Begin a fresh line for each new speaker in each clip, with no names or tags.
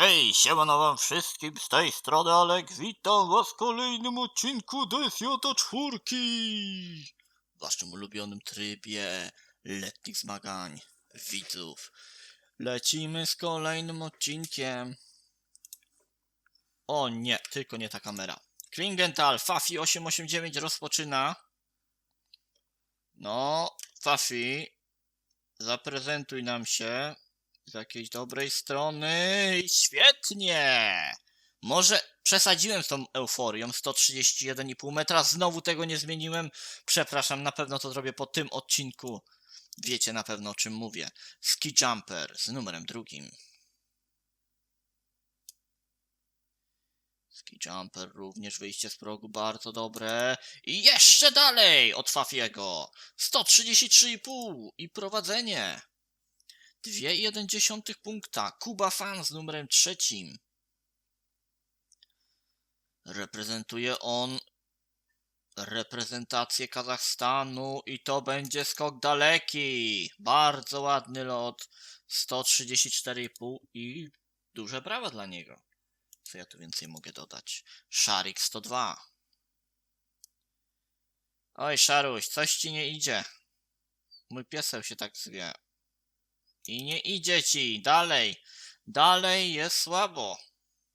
Hej, siemano wam wszystkim z tej strony Alek, witam was w kolejnym odcinku DSJ czwórki. W waszym ulubionym trybie letnich zmagań widzów. Lecimy z kolejnym odcinkiem. O nie, tylko nie ta kamera. Klingenthal, Fafi 889 rozpoczyna. No, Fafi, zaprezentuj nam się z jakiejś dobrej strony. Świetnie! Może przesadziłem z tą euforią. 131,5 metra. Znowu tego nie zmieniłem. Przepraszam, na pewno to zrobię po tym odcinku. Wiecie na pewno o czym mówię. Ski Jumper z numerem drugim. Ski Jumper również wyjście z progu bardzo dobre. I jeszcze dalej od Fafiego. 133,5 i prowadzenie. 2,1 punkta. Kuba Fan z numerem trzecim. Reprezentuje on reprezentację Kazachstanu i to będzie skok daleki. Bardzo ładny lot. 134,5 i duże brawa dla niego. Co ja tu więcej mogę dodać? Szarik 102. Oj, Szaruś, coś ci nie idzie. Mój pieseł się tak zwie. I nie idzie ci. Dalej. Dalej jest słabo.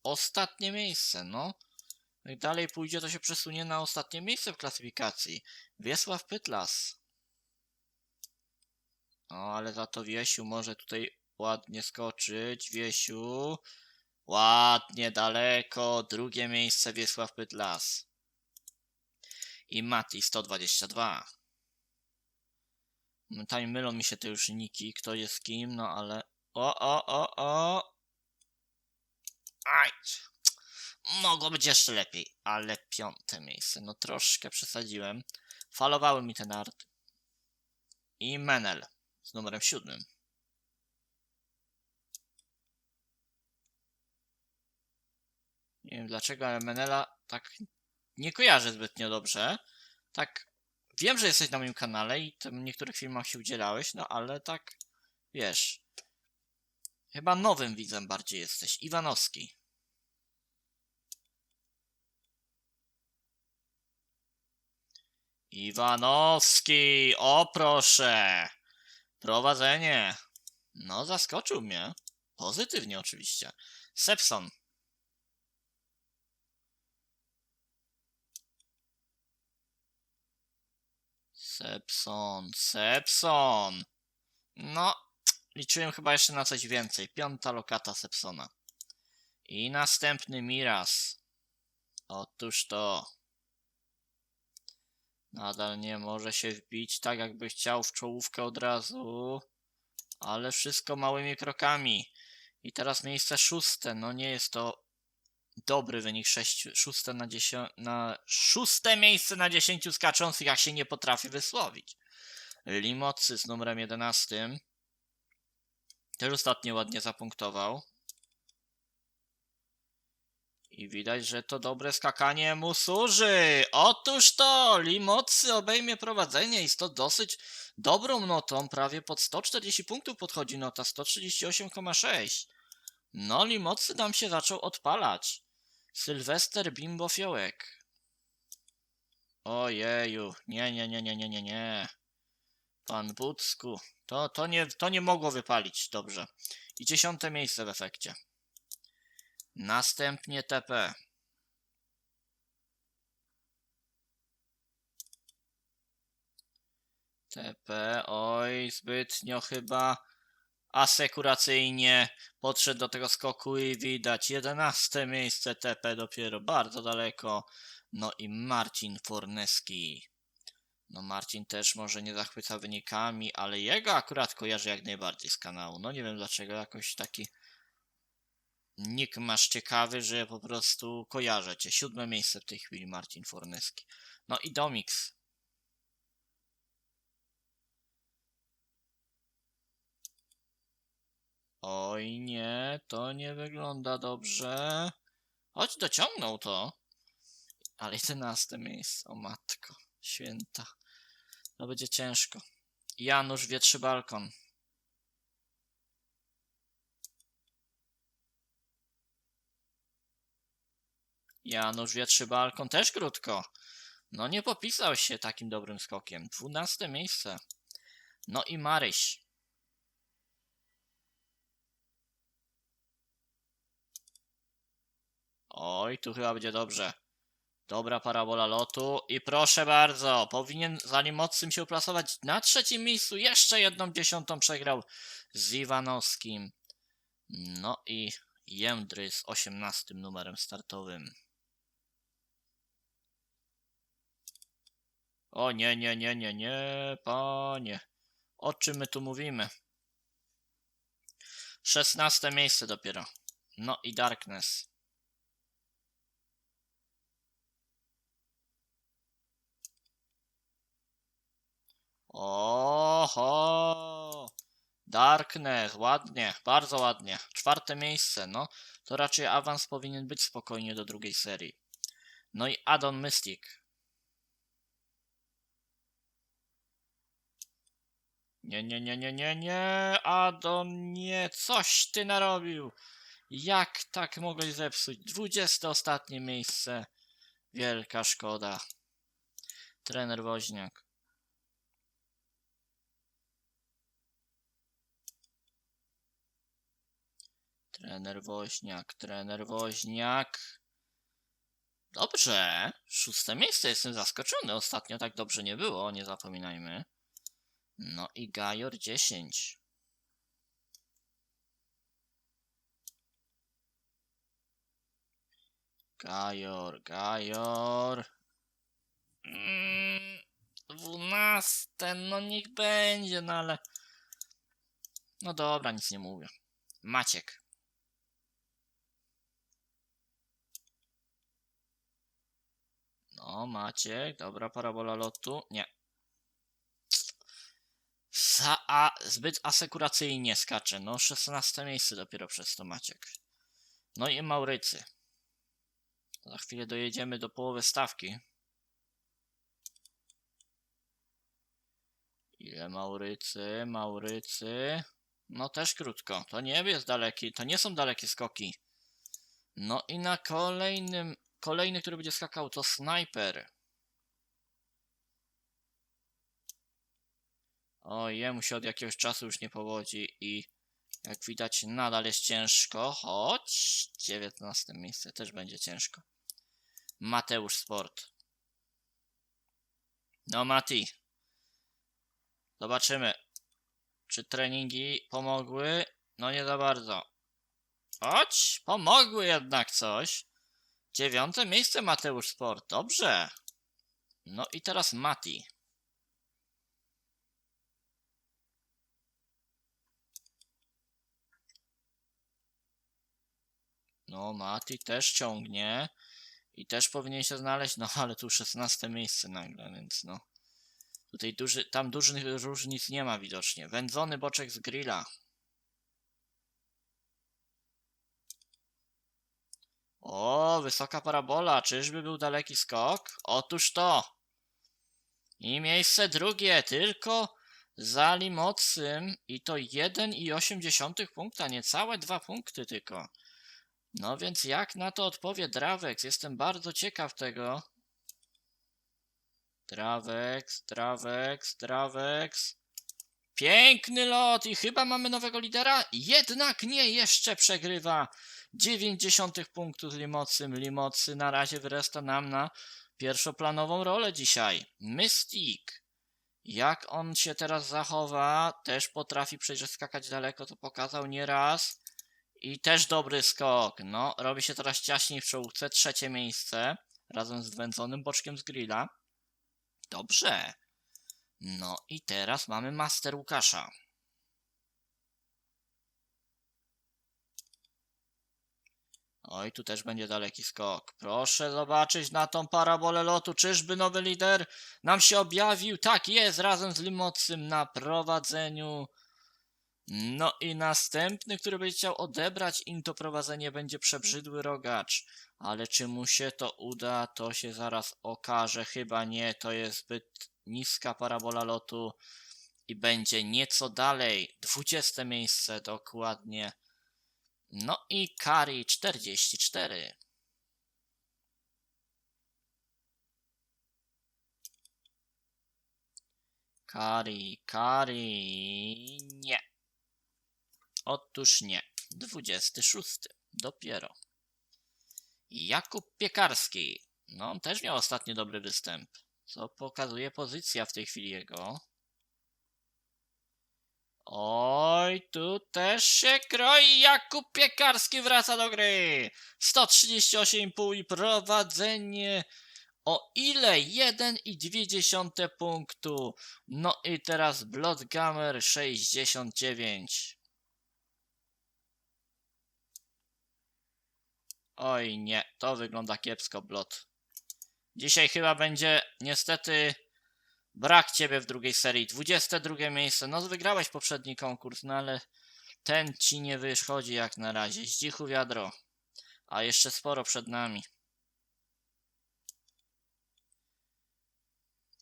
Ostatnie miejsce, no. Jak dalej pójdzie, to się przesunie na ostatnie miejsce w klasyfikacji. Wiesław Pytlas. O, ale za to Wiesiu może tutaj ładnie skoczyć. Wiesiu. Ładnie, daleko. Drugie miejsce Wiesław Pytlas. I Mati 122. Momentami mylą mi się te już niki, kto jest kim, no ale... O, o, o, o! Aj! Mogło być jeszcze lepiej, ale piąte miejsce, no troszkę przesadziłem. Falowały mi ten art. I Menel z numerem siódmym. Nie wiem dlaczego, ale Menela tak nie kojarzę zbytnio dobrze. Tak Wiem, że jesteś na moim kanale i w niektórych filmach się udzielałeś, no ale tak, wiesz, chyba nowym widzem bardziej jesteś. Iwanowski. Iwanowski, o proszę. Prowadzenie. No, zaskoczył mnie. Pozytywnie oczywiście. Sepson. Sepson, Sepson. No, liczyłem chyba jeszcze na coś więcej. Piąta lokata Sepsona. I następny Miras. Otóż to. Nadal nie może się wbić tak, jakby chciał w czołówkę od razu. Ale wszystko małymi krokami. I teraz miejsce szóste. No nie jest to dobry wynik. Sześć, szóste na, dziesię, na szóste miejsce na 10 skaczących, jak się nie potrafi wysłowić. Limocy z numerem 11. Też ostatnio ładnie zapunktował. I widać, że to dobre skakanie mu służy. Otóż to, Limocy obejmie prowadzenie i to dosyć dobrą notą. Prawie pod 140 punktów podchodzi nota 138,6. No, Limocy nam się zaczął odpalać. Sylwester Bimbo Fiołek. Ojeju, nie, nie, nie, nie, nie, nie, nie. Pan Bucku, to, to, nie, to nie mogło wypalić dobrze. I dziesiąte miejsce w efekcie. Następnie TP. TP, oj, zbytnio chyba asekuracyjnie podszedł do tego skoku i widać 11 miejsce TP dopiero bardzo daleko. No i Marcin Forneski. No Marcin też może nie zachwyca wynikami, ale jego akurat kojarzę jak najbardziej z kanału. No nie wiem dlaczego, jakoś taki nick masz ciekawy, że po prostu kojarzę cię. Siódme miejsce w tej chwili Marcin Forneski. No i Domix. Oj nie, to nie wygląda dobrze. Choć dociągnął to. Ale 11 miejsce, o matko, święta. To będzie ciężko. Janusz Wietrzy Balkon. Janusz Wietrzy Balkon też krótko. No nie popisał się takim dobrym skokiem. Dwunaste miejsce. No i Maryś. Oj, tu chyba będzie dobrze. Dobra parabola lotu i proszę bardzo, powinien zanim Mocym się uplasować na trzecim miejscu. Jeszcze jedną dziesiątą przegrał z Iwanowskim. No i Jędry z osiemnastym numerem startowym. O nie, nie, nie, nie, nie, panie. O czym my tu mówimy? Szesnaste miejsce dopiero. No i Darkness. Oho! Darkness, ładnie, bardzo ładnie. Czwarte miejsce, no. To raczej awans powinien być spokojnie do drugiej serii. No i Addon Mystic. Nie, nie, nie, nie, nie, nie, Adon, nie, coś ty narobił. Jak tak mogłeś zepsuć? Dwudzieste ostatnie miejsce. Wielka szkoda. Trener Woźniak. Trener Woźniak, trener Woźniak. Dobrze, szóste miejsce, jestem zaskoczony. Ostatnio tak dobrze nie było, nie zapominajmy. No i Gajor 10. Gajor, Gajor. Mm, no niech będzie, no ale... No dobra, nic nie mówię. Maciek. No, Maciek, dobra parabola lotu. Nie. Za, a, zbyt asekuracyjnie skacze. No, 16 miejsce dopiero przez to Maciek. No i Maurycy. Za chwilę dojedziemy do połowy stawki. Ile Maurycy, Maurycy. No też krótko. To nie jest daleki, to nie są dalekie skoki. No i na kolejnym, kolejny, który będzie skakał to Sniper. O, jemu się od jakiegoś czasu już nie powodzi i jak widać nadal jest ciężko, choć 19 miejsce też będzie ciężko. Mateusz Sport. No Mati. Zobaczymy, czy treningi pomogły. No nie za bardzo. Choć pomogły jednak coś. Dziewiąte miejsce Mateusz Sport. Dobrze. No i teraz Mati. No, Mati też ciągnie. I też powinien się znaleźć, no ale tu 16 miejsce nagle, więc no. Tutaj duży, tam dużych różnic nie ma widocznie. Wędzony boczek z grilla. O, wysoka parabola. Czyżby był daleki skok? Otóż to. I miejsce drugie, tylko za Limocym. I to 1,8 punkta, niecałe 2 punkty tylko. No więc jak na to odpowie Dravex? Jestem bardzo ciekaw tego. Dravex, Dravex, Dravex. Piękny lot i chyba mamy nowego lidera. Jednak nie, jeszcze przegrywa. 90 punktów z Limocym. Limocy na razie wyrasta nam na pierwszoplanową rolę dzisiaj. Mystic. Jak on się teraz zachowa, też potrafi przecież skakać daleko, to pokazał nieraz. I też dobry skok. No, robi się teraz ciaśniej w czołówce. Trzecie miejsce. Razem z wędzonym boczkiem z grilla. Dobrze. No i teraz mamy Master Łukasza. Oj, tu też będzie daleki skok. Proszę zobaczyć na tą parabolę lotu. Czyżby nowy lider nam się objawił? Tak jest, razem z Limocym na prowadzeniu. No i następny, który będzie chciał odebrać im to prowadzenie, będzie przebrzydły rogacz. Ale czy mu się to uda, to się zaraz okaże. Chyba nie, to jest zbyt niska parabola lotu i będzie nieco dalej. 20 miejsce dokładnie. No i Kari 44. Kari, Kari, nie. Otóż nie. 26. Dopiero. Jakub Piekarski. No, on też miał ostatnio dobry występ. Co pokazuje pozycja w tej chwili jego. Oj, tu też się kroi. Jakub Piekarski wraca do gry. 138,5 i prowadzenie. O ile 1,2 punktu. No i teraz Bloodgamer 69. Oj nie, to wygląda kiepsko, Blot. Dzisiaj chyba będzie niestety brak ciebie w drugiej serii. 22 miejsce. No wygrałeś poprzedni konkurs, no ale ten ci nie wychodzi jak na razie. Zdzichu wiadro. A jeszcze sporo przed nami.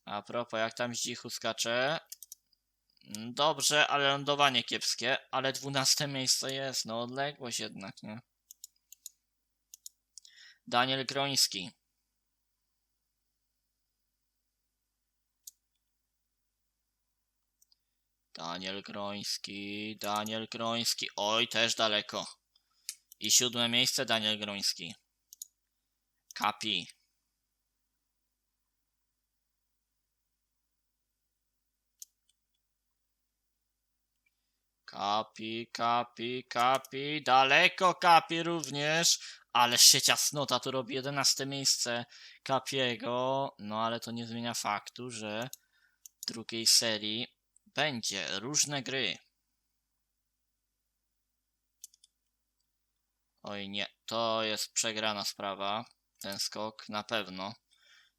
A propos, jak tam Zdzichu skacze? Dobrze, ale lądowanie kiepskie. Ale 12 miejsce jest, no odległość jednak, nie? Daniel Groński. Daniel Groński, Daniel Groński. Oj, też daleko. I siódme miejsce Daniel Groński. Kapi. Kapi, kapi, kapi. Daleko kapi również. Ale się ciasnota tu robi 11 miejsce Kapiego. No ale to nie zmienia faktu, że w drugiej serii będzie różne gry. Oj nie, to jest przegrana sprawa. Ten skok na pewno.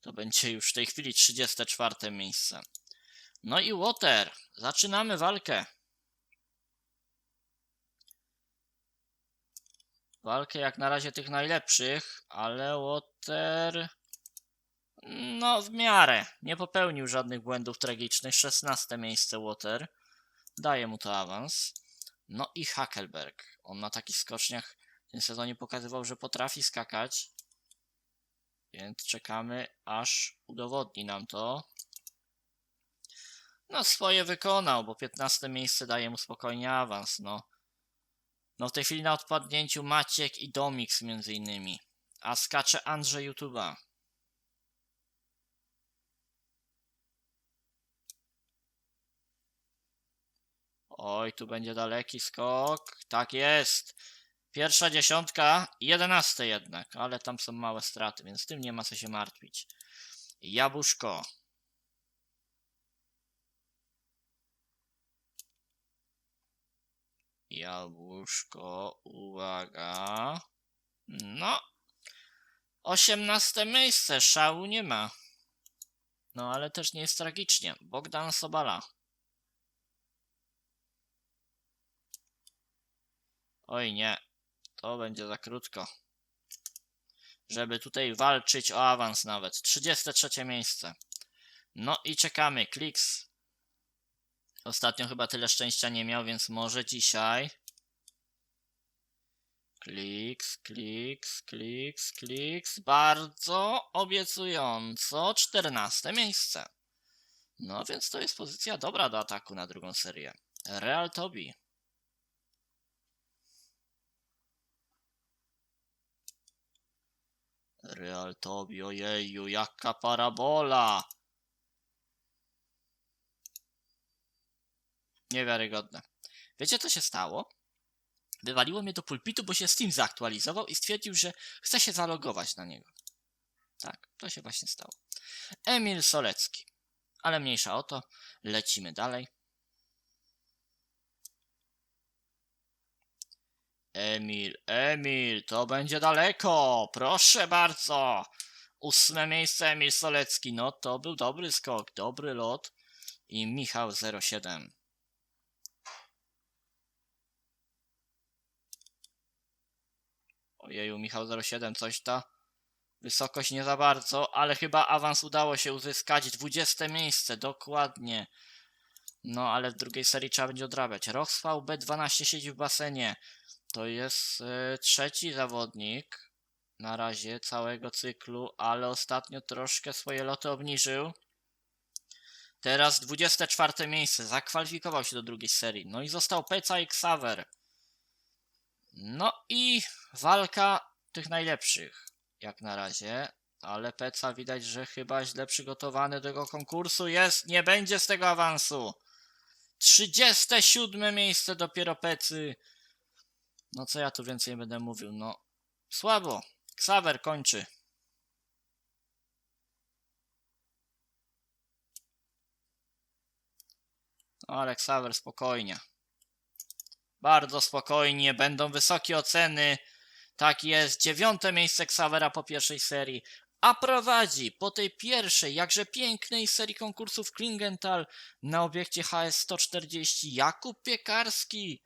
To będzie już w tej chwili 34 miejsce. No i Water. Zaczynamy walkę. Walkę jak na razie tych najlepszych, ale Water... No, w miarę. Nie popełnił żadnych błędów tragicznych. 16 miejsce Water. Daje mu to awans. No i Hackelberg. On na takich skoczniach w tym sezonie pokazywał, że potrafi skakać. Więc czekamy, aż udowodni nam to. No, swoje wykonał, bo 15 miejsce daje mu spokojnie awans. No, no w tej chwili na odpadnięciu Maciek i Domix między innymi. A skacze Andrzej YouTube'a. Oj, tu będzie daleki skok. Tak jest. Pierwsza dziesiątka, jedenaste jednak, ale tam są małe straty, więc tym nie ma co się martwić. Jabłuszko. Jabłuszko, uwaga. No. Osiemnaste miejsce, szału nie ma. No ale też nie jest tragicznie. Bogdan Sobala. Oj nie, to będzie za krótko. Żeby tutaj walczyć o awans nawet. 33 miejsce. No i czekamy. Kliks. Ostatnio chyba tyle szczęścia nie miał, więc może dzisiaj. Kliks, kliks, kliks, kliks. Bardzo obiecująco. 14 miejsce. No więc to jest pozycja dobra do ataku na drugą serię. Real Tobi. Real Tobi, ojeju, jaka parabola! Niewiarygodne. Wiecie co się stało? Wywaliło mnie do pulpitu, bo się Steam zaktualizował i stwierdził, że chce się zalogować na niego. Tak, to się właśnie stało. Emil Solecki. Ale mniejsza o to, lecimy dalej. Emil, Emil, to będzie daleko. Proszę bardzo. Ósme miejsce Emil Solecki. No to był dobry skok, dobry lot. I Michał 07. Ojeju, Michał 07, coś ta. Wysokość nie za bardzo, ale chyba awans udało się uzyskać. 20 miejsce, dokładnie. No, ale w drugiej serii trzeba będzie odrabiać. Roxfał B12 siedzi w basenie. To jest e, trzeci zawodnik na razie całego cyklu, ale ostatnio troszkę swoje loty obniżył. Teraz 24 miejsce. Zakwalifikował się do drugiej serii. No i został Peca i Xaver. No i walka tych najlepszych. Jak na razie. Ale Peca widać, że chyba źle przygotowany do tego konkursu jest. Nie będzie z tego awansu. 37 miejsce dopiero Pecy. No co ja tu więcej będę mówił? No słabo. Xaver kończy. No, ale Xaver spokojnie. Bardzo spokojnie. Będą wysokie oceny. Tak jest. Dziewiąte miejsce Xavera po pierwszej serii. A prowadzi po tej pierwszej, jakże pięknej serii konkursów Klingenthal na obiekcie HS 140 Jakub Piekarski.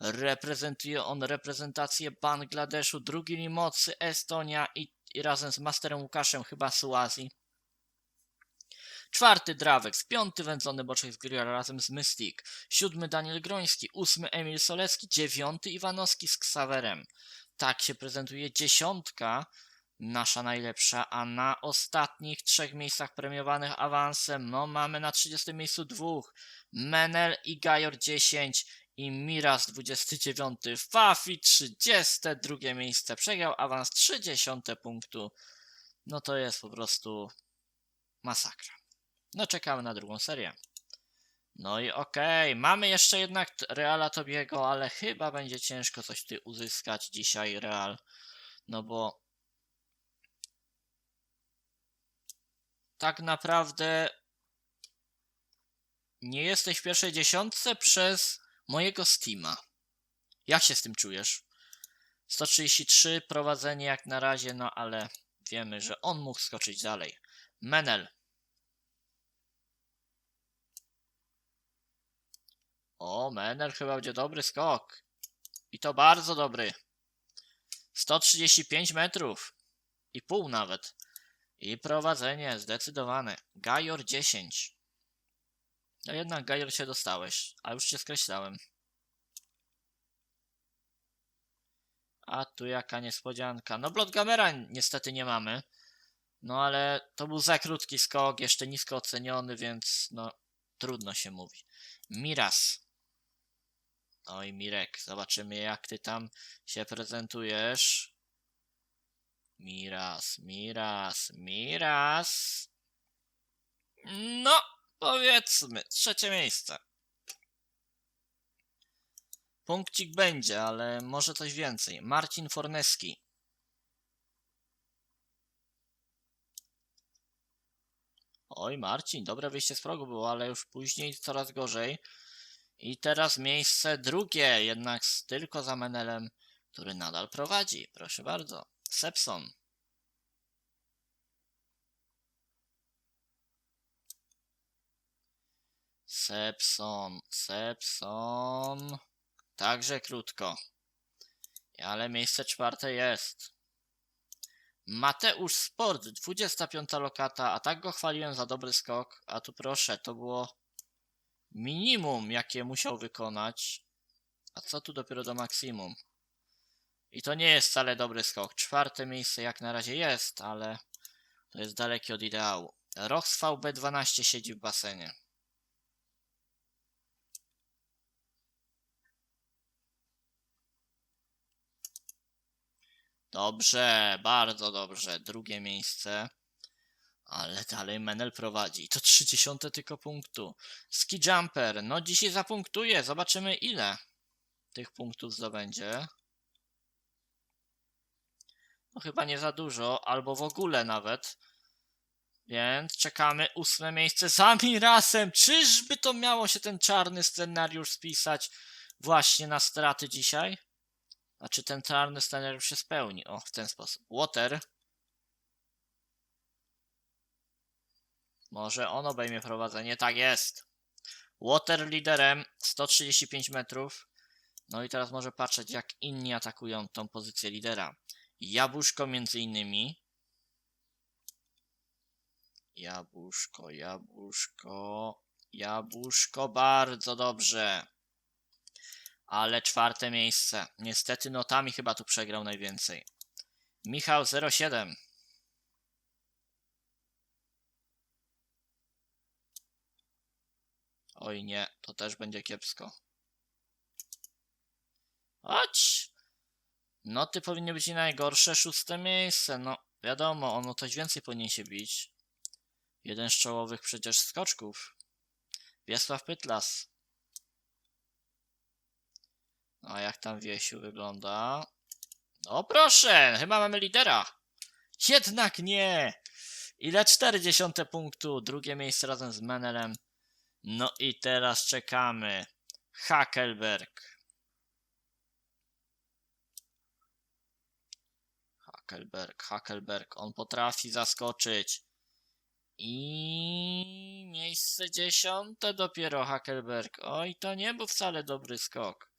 Reprezentuje on reprezentację Bangladeszu, drugi Limocy, Estonia i, i razem z Masterem Łukaszem chyba Suazji. Czwarty Drawex, piąty Wędzony Boczek z Griera razem z Mystic, siódmy Daniel Groński, ósmy Emil Solecki, dziewiąty Iwanowski z Ksawerem. Tak się prezentuje dziesiątka, nasza najlepsza, a na ostatnich trzech miejscach premiowanych awansem, no mamy na 30 miejscu dwóch, Menel i Gajor 10 i Miras 29, Fafi 32 miejsce, przegrał awans 30 punktu, no to jest po prostu masakra. No czekamy na drugą serię. No i okej, mamy jeszcze jednak Reala Tobiego, ale chyba będzie ciężko coś ty uzyskać dzisiaj Real. No bo tak naprawdę nie jesteś w pierwszej dziesiątce przez mojego Steama. Jak się z tym czujesz? 133 prowadzenie jak na razie, no ale wiemy, że on mógł skoczyć dalej. Menel. O, Menel chyba będzie dobry skok. I to bardzo dobry. 135 metrów. I pół nawet. I prowadzenie zdecydowane. Gajor 10. No jednak Gajor się dostałeś, a już cię skreślałem. A tu jaka niespodzianka. No Bloodgamera niestety nie mamy. No ale to był za krótki skok, jeszcze nisko oceniony, więc no trudno się mówi. Miras. Oj Mirek, zobaczymy jak ty tam się prezentujesz. Miras, Miras, Miras. No, powiedzmy, trzecie miejsce. Punkcik będzie, ale może coś więcej. Marcin Forneski. Oj, Marcin, dobre wyjście z progu było, ale już później coraz gorzej. I teraz miejsce drugie, jednak tylko za Menelem, który nadal prowadzi. Proszę bardzo. Sepson. Sepson, Sepson. Także krótko. Ale miejsce czwarte jest. Mateusz Sport, 25 lokata, a tak go chwaliłem za dobry skok, a tu proszę, to było minimum, jakie musiał wykonać. A co tu dopiero do maksimum? I to nie jest wcale dobry skok. Czwarte miejsce jak na razie jest, ale to jest dalekie od ideału. Rox VB12 siedzi w basenie. Dobrze, bardzo dobrze. Drugie miejsce. Ale dalej Menel prowadzi. To 30 tylko punktu. Ski Jumper. No dzisiaj zapunktuje. Zobaczymy ile tych punktów zdobędzie. No chyba nie za dużo, albo w ogóle nawet. Więc czekamy ósme miejsce za Mirasem. Czyżby to miało się ten czarny scenariusz spisać właśnie na straty dzisiaj? A czy ten czarny scenariusz się spełni? O, w ten sposób. Water. Może on obejmie prowadzenie. Tak jest. Water liderem 135 metrów. No i teraz może patrzeć jak inni atakują tą pozycję lidera. Jabłuszko między innymi. Jabłuszko, jabłuszko, jabłuszko, bardzo dobrze. Ale czwarte miejsce. Niestety notami chyba tu przegrał najwięcej. Michał 07. Oj nie, to też będzie kiepsko. Chodź! Noty powinny być nie najgorsze, szóste miejsce. No, wiadomo, ono coś więcej powinien się bić. Jeden z czołowych przecież skoczków. Wiesław Pytlas. No, a jak tam Wiesiu wygląda? O proszę, chyba mamy lidera. Jednak nie! Ile 40 punktu? Drugie miejsce razem z Menelem. No i teraz czekamy. Hackelberg. Hackelberg, Hackelberg. On potrafi zaskoczyć. I miejsce dziesiąte dopiero Hackelberg. Oj, to nie był wcale dobry skok.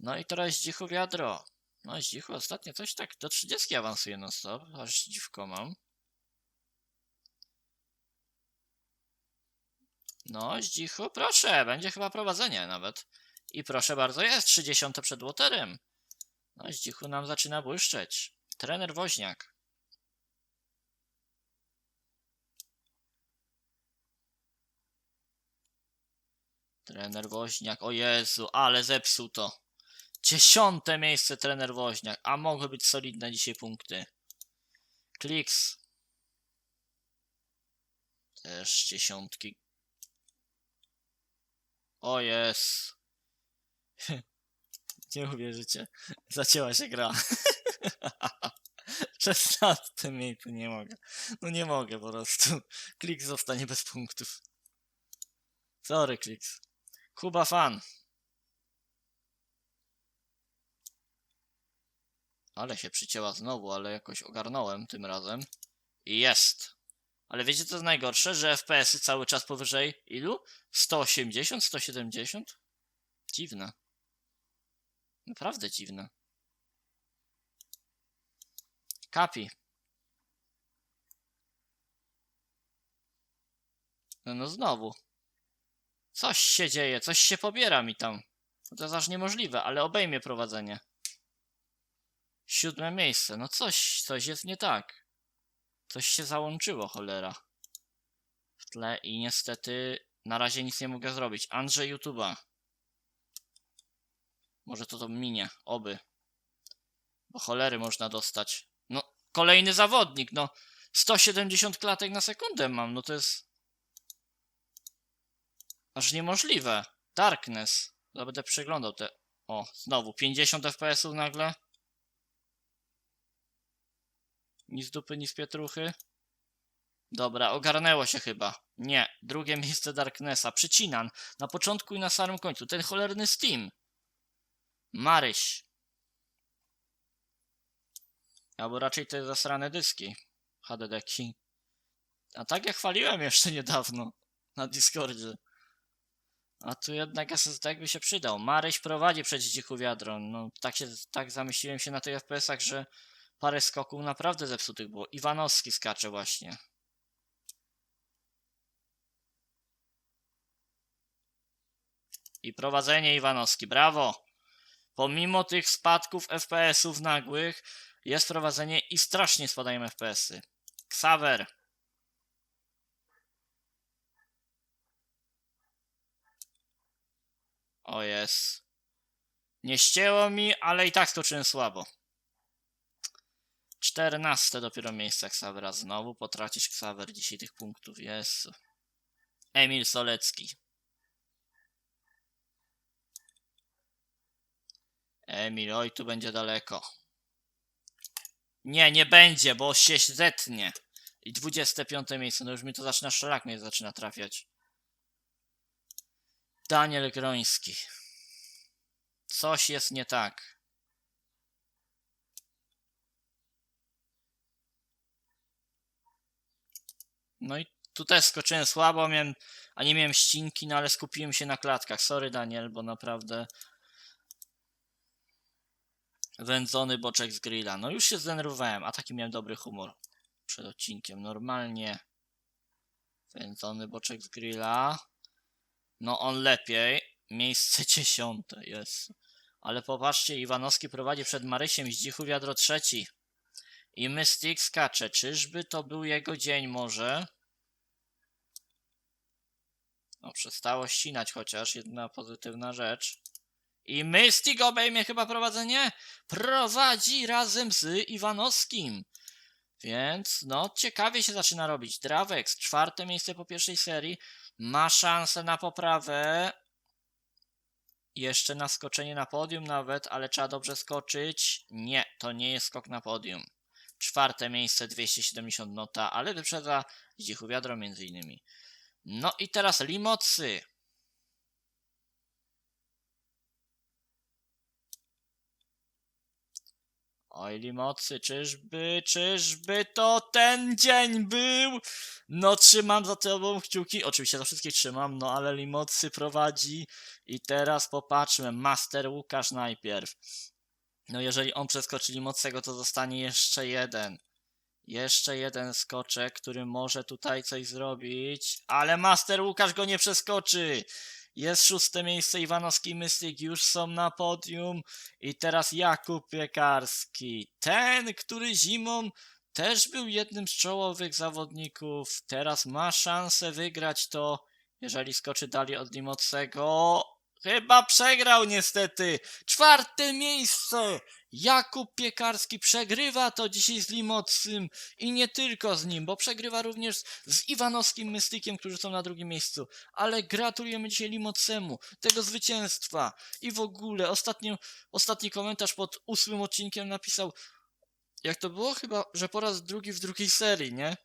No i teraz Zdzichu wiadro. No Zdzichu ostatnio coś tak do 30 awansuje non stop. Aż dziwko mam. No, Zdzichu, proszę, będzie chyba prowadzenie nawet. I proszę bardzo, jest 30 przed Łoterem. No, Zdzichu nam zaczyna błyszczeć. Trener Woźniak. Trener Woźniak, o Jezu, ale zepsuł to. Dziesiąte miejsce trener Woźniak, a mogły być solidne dzisiaj punkty. Kliks. Też dziesiątki. O jest. Nie uwierzycie. Zacięła się gra. 16 miejsce nie mogę. No nie mogę po prostu. Klik zostanie bez punktów. Sorry, Kliks. Kuba fan. Ale się przycięła znowu, ale jakoś ogarnąłem tym razem. Jest. Ale wiecie co jest najgorsze? Że FPS-y cały czas powyżej ilu? 180? 170? Dziwne. Naprawdę dziwne. Kapi. No, no znowu. Coś się dzieje, coś się pobiera mi tam. To jest aż niemożliwe, ale obejmie prowadzenie. Siódme miejsce. No coś, coś jest nie tak. Coś się załączyło, cholera. W tle i niestety na razie nic nie mogę zrobić. Andrzej YouTube'a. Może to to minie, oby. Bo cholery można dostać. No, kolejny zawodnik, no. 170 klatek na sekundę mam, no to jest... Aż niemożliwe. Darkness. Ja będę przeglądał te... O, znowu 50 FPS-ów nagle. Ni z dupy, ni z pietruchy. Dobra, ogarnęło się chyba. Nie, drugie miejsce Darknessa. Przycinan. Na początku i na samym końcu. Ten cholerny Steam. Maryś. Albo raczej te zasrane dyski. HDD-ki. A tak jak chwaliłem jeszcze niedawno. Na Discordzie. A tu jednak SSD by się przydał. Maryś prowadzi przed dzichu wiadro. No tak się, tak zamyśliłem się na tych FPS-ach, że parę skoków naprawdę zepsutych było. Iwanowski skacze właśnie. I prowadzenie Iwanowski, brawo! Pomimo tych spadków FPS-ów nagłych, jest prowadzenie i strasznie spadają FPS-y. Xaver. O jest. Nie ścięło mi, ale i tak skoczyłem słabo. 14 dopiero miejsce Xavera. Znowu potracisz Xaver dzisiaj tych punktów. Jest. Emil Solecki. Emil, oj, tu będzie daleko. Nie, nie będzie, bo się zetnie. I 25 miejsce, no już mi to zaczyna szlak mnie zaczyna trafiać. Daniel Groński. Coś jest nie tak. No i tu też skoczyłem słabo, miałem, a nie miałem ścinki, no ale skupiłem się na klatkach. Sorry Daniel, bo naprawdę wędzony boczek z grilla. No już się zdenerwowałem, a taki miałem dobry humor przed odcinkiem. Normalnie wędzony boczek z grilla. No on lepiej. Miejsce dziesiąte jest. Ale popatrzcie, Iwanowski prowadzi przed Marysiem Zdzichu wiadro trzeci. I Mystic skacze. Czyżby to był jego dzień może? No, przestało ścinać chociaż, jedna pozytywna rzecz. I Mystic obejmie chyba prowadzenie? Prowadzi razem z Iwanowskim. Więc, no, ciekawie się zaczyna robić. Dravex, czwarte miejsce po pierwszej serii, ma szansę na poprawę. Jeszcze na skoczenie na podium nawet, ale trzeba dobrze skoczyć. Nie, to nie jest skok na podium. Czwarte miejsce 270 nota, ale wyprzedza Zdzichu Wiadro między innymi. No i teraz Limocy. Oj, Limocy, czyżby, czyżby to ten dzień był? No, trzymam za tobą kciuki. Oczywiście za wszystkich trzymam, no ale Limocy prowadzi. I teraz popatrzmy. Master Łukasz najpierw. No, jeżeli on przeskoczy Limocego, to zostanie jeszcze jeden. Jeszcze jeden skoczek, który może tutaj coś zrobić. Ale Master Łukasz go nie przeskoczy. Jest szóste miejsce, Iwanowski Mystyk już są na podium. I teraz Jakub Piekarski. Ten, który zimą też był jednym z czołowych zawodników. Teraz ma szansę wygrać to, jeżeli skoczy dalej od Limocego. Chyba przegrał niestety. Czwarte miejsce. Jakub Piekarski przegrywa to dzisiaj z Limocym i nie tylko z nim, bo przegrywa również z Iwanowskim Mystykiem, którzy są na drugim miejscu. Ale gratulujemy dzisiaj Limocemu tego zwycięstwa. I w ogóle ostatnio, ostatni komentarz pod ósmym odcinkiem napisał, jak to było chyba, że po raz drugi w drugiej serii, nie?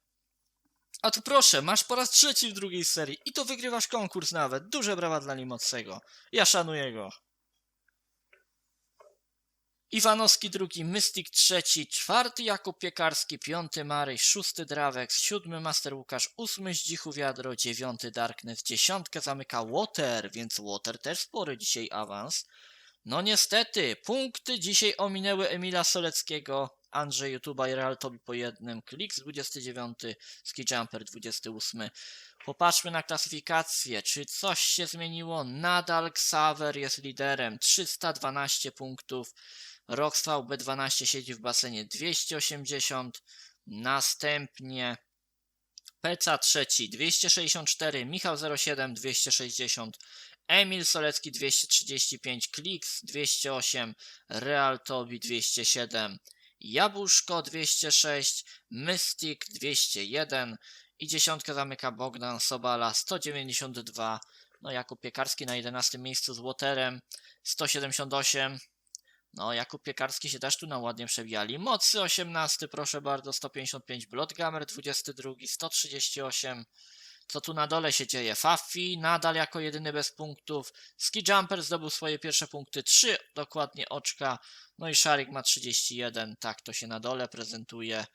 A tu proszę, masz po raz trzeci w drugiej serii i to wygrywasz konkurs nawet. Duże brawa dla Limocego. Ja szanuję go. Iwanowski drugi, Mystik trzeci, czwarty Jakub Piekarski, piąty Maryś, szósty Dravex, siódmy Master Łukasz, ósmy Zdzichu Wiadro, dziewiąty Darknet, dziesiątkę zamyka Water, więc Water też spory dzisiaj awans. No niestety, punkty dzisiaj ominęły Emila Soleckiego, Andrzej YouTube'a i Real Tobi po jednym, Klix 29, Ski Jumper 28. Popatrzmy na klasyfikację, czy coś się zmieniło? Nadal Xaver jest liderem, 312 punktów. Roxfał B12 siedzi w basenie. 280. Następnie Peca trzeci 264, Michał 07 260, Emil Solecki 235, Kliks 208, Real Tobi 207, Jabłuszko 206, Mystic 201 i dziesiątkę zamyka Bogdan Sobala 192. No Jakub Piekarski na 11 miejscu z Waterem 178. No, Jakub Piekarski się też tu na ładnie przebijali. Mocy 18, proszę bardzo, 155. Bloodgamer 22, 138. Co tu na dole się dzieje? Fafi nadal jako jedyny bez punktów. Ski Jumper zdobył swoje pierwsze punkty, 3 dokładnie oczka. No i Szarik ma 31. Tak to się na dole prezentuje.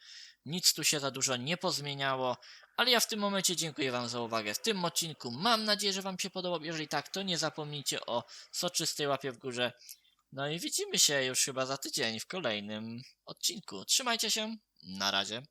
Nic tu się za dużo nie pozmieniało. Ale ja w tym momencie dziękuję Wam za uwagę w tym odcinku. Mam nadzieję, że Wam się podobał. Jeżeli tak, to nie zapomnijcie o soczystej łapie w górze. No i widzimy się już chyba za tydzień w kolejnym odcinku. Trzymajcie się, na razie.